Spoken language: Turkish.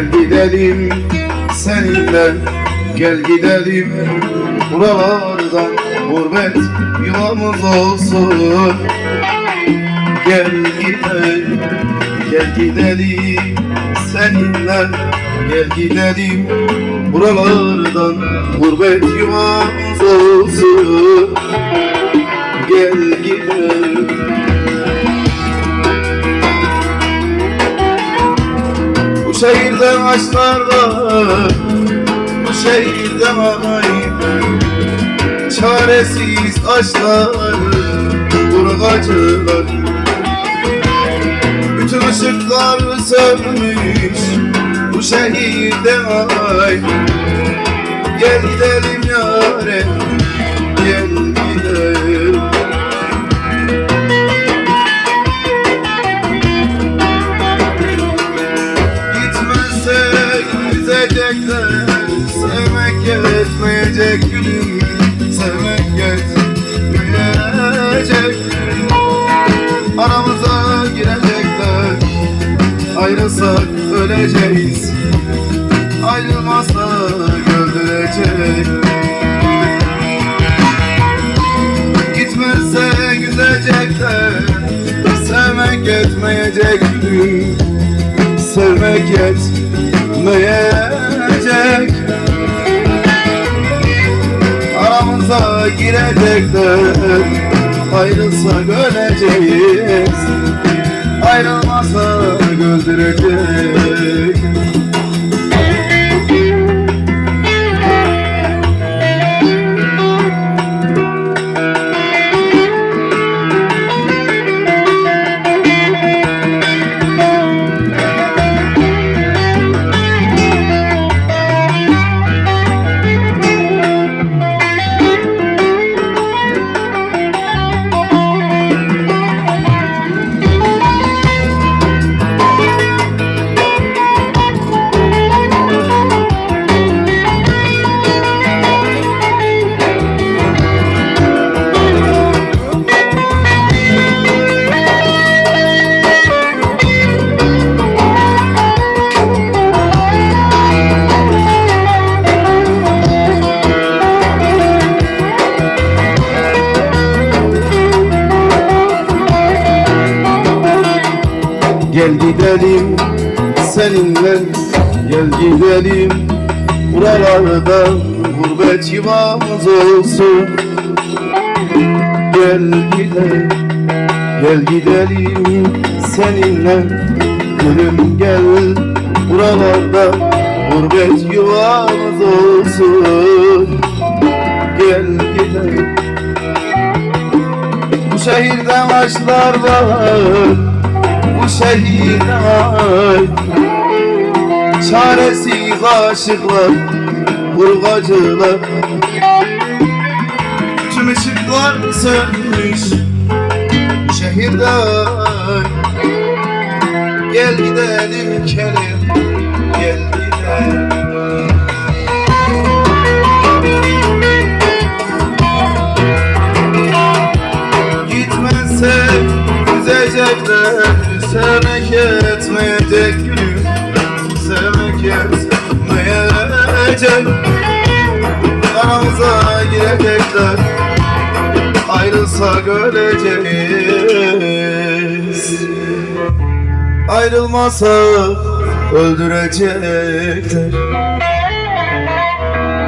Gel gidelim seninle Gel gidelim buralardan Gurbet yuvamız olsun. Gel gidelim Gel gidelim seninle Gel gidelim buralardan Gurbet yuvamız olsun. Gel gidelim şehirde aşklar var Bu şehirde ayıp Çaresiz aşklar Burgacılar Bütün ışıklar sönmüş Bu şehirde ay Gel gidelim yâre öleceğiz Ayrılmazsak öldürecek Gitmezse güzecekler Sevmek yetmeyecek. Gülüm sevmek yetmeyecek. Aramıza girecekler Ayrılsak öleceğiz. Ayrılmazsak Gel gidelim seninle Gel gidelim. Buralarda Gurbet yuvamız olsun. Gel gidelim Gel gidelim seninle. Gülüm gel buralarda Gurbet yuvamız olsun. Gel gidelim. Bu şehirde aşklar var bu şehirde ay. Çaresiz aşıklar, burgacılar Tüm ışıklar sönmüş bu şehirde Gel gidelim kelim, gel gidelim yetmeyecek gülüm Sevmek yetmeyecek Aramıza girecekler Ayrılsak öleceğiz. Ayrılmasak öldürecekler